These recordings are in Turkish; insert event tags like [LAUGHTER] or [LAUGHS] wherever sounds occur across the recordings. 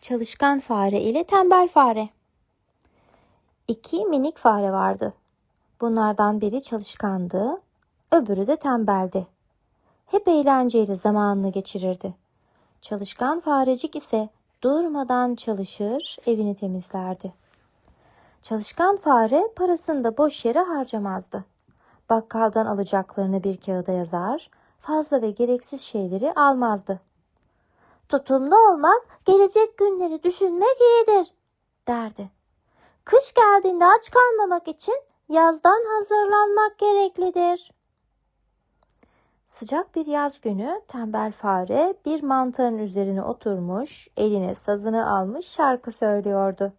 Çalışkan fare ile tembel fare. İki minik fare vardı. Bunlardan biri çalışkandı, öbürü de tembeldi. Hep eğlenceyle zamanını geçirirdi. Çalışkan farecik ise durmadan çalışır, evini temizlerdi. Çalışkan fare parasını da boş yere harcamazdı. Bakkaldan alacaklarını bir kağıda yazar, fazla ve gereksiz şeyleri almazdı. Tutumlu olmak, gelecek günleri düşünmek iyidir, derdi. Kış geldiğinde aç kalmamak için yazdan hazırlanmak gereklidir. Sıcak bir yaz günü tembel fare bir mantarın üzerine oturmuş, eline sazını almış şarkı söylüyordu.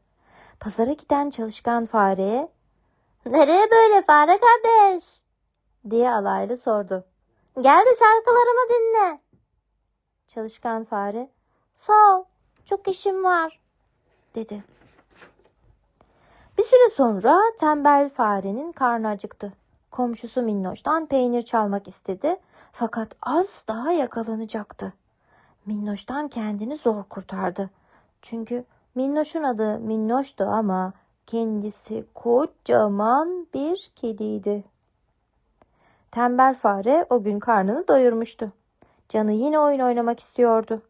Pazara giden çalışkan fareye ''Nereye böyle fare kardeş?'' diye alaylı sordu. ''Gel de şarkılarımı dinle.'' Çalışkan fare ''Sağ ol, çok işim var.'' dedi. Bir süre sonra tembel farenin karnı acıktı. Komşusu Minnoş'tan peynir çalmak istedi fakat az daha yakalanacaktı. Minnoş'tan kendini zor kurtardı. Çünkü Minnoş'un adı Minnoş'tu ama kendisi kocaman bir kediydi. Tembel fare o gün karnını doyurmuştu. Canı yine oyun oynamak istiyordu.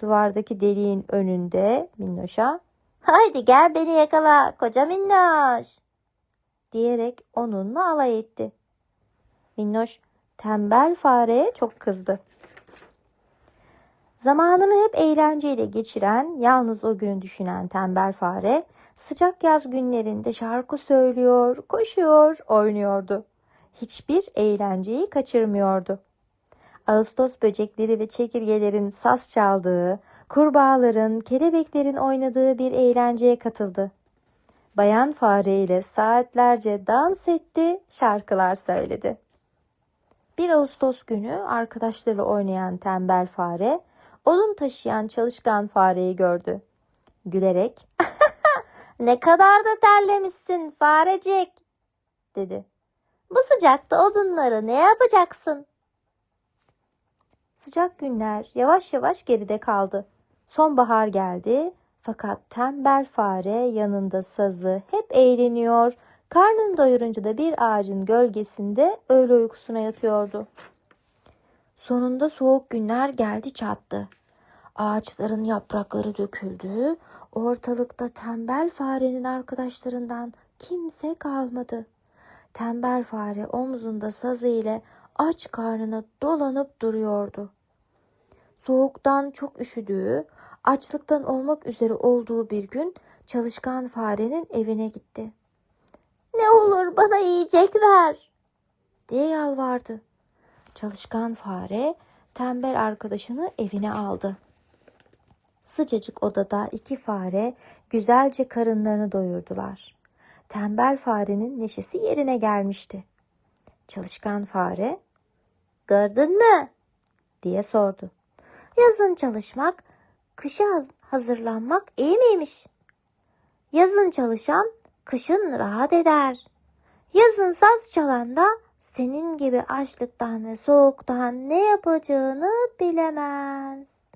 Duvardaki deliğin önünde Minnoş'a Haydi gel beni yakala koca Minnoş diyerek onunla alay etti. Minnoş tembel fareye çok kızdı. Zamanını hep eğlenceyle geçiren, yalnız o günü düşünen tembel fare sıcak yaz günlerinde şarkı söylüyor, koşuyor, oynuyordu. Hiçbir eğlenceyi kaçırmıyordu. Ağustos böcekleri ve çekirgelerin saz çaldığı, kurbağaların, kelebeklerin oynadığı bir eğlenceye katıldı. Bayan fare ile saatlerce dans etti, şarkılar söyledi. Bir Ağustos günü arkadaşlarıyla oynayan tembel fare, odun taşıyan çalışkan fareyi gördü. Gülerek, [LAUGHS] ne kadar da terlemişsin farecik, dedi. Bu sıcakta odunları ne yapacaksın? Sıcak günler yavaş yavaş geride kaldı. Sonbahar geldi fakat tembel fare yanında sazı hep eğleniyor, karnını doyurunca da bir ağacın gölgesinde öğle uykusuna yatıyordu. Sonunda soğuk günler geldi çattı. Ağaçların yaprakları döküldü. Ortalıkta tembel farenin arkadaşlarından kimse kalmadı. Tembel fare omzunda sazı ile aç karnına dolanıp duruyordu. Soğuktan çok üşüdüğü, açlıktan olmak üzere olduğu bir gün çalışkan farenin evine gitti. Ne olur bana yiyecek ver diye yalvardı. Çalışkan fare tembel arkadaşını evine aldı. Sıcacık odada iki fare güzelce karınlarını doyurdular. Tembel farenin neşesi yerine gelmişti. Çalışkan fare, gördün mü? diye sordu. Yazın çalışmak, kışa hazırlanmak iyi miymiş? Yazın çalışan kışın rahat eder. Yazın saz çalan da senin gibi açlıktan ve soğuktan ne yapacağını bilemez.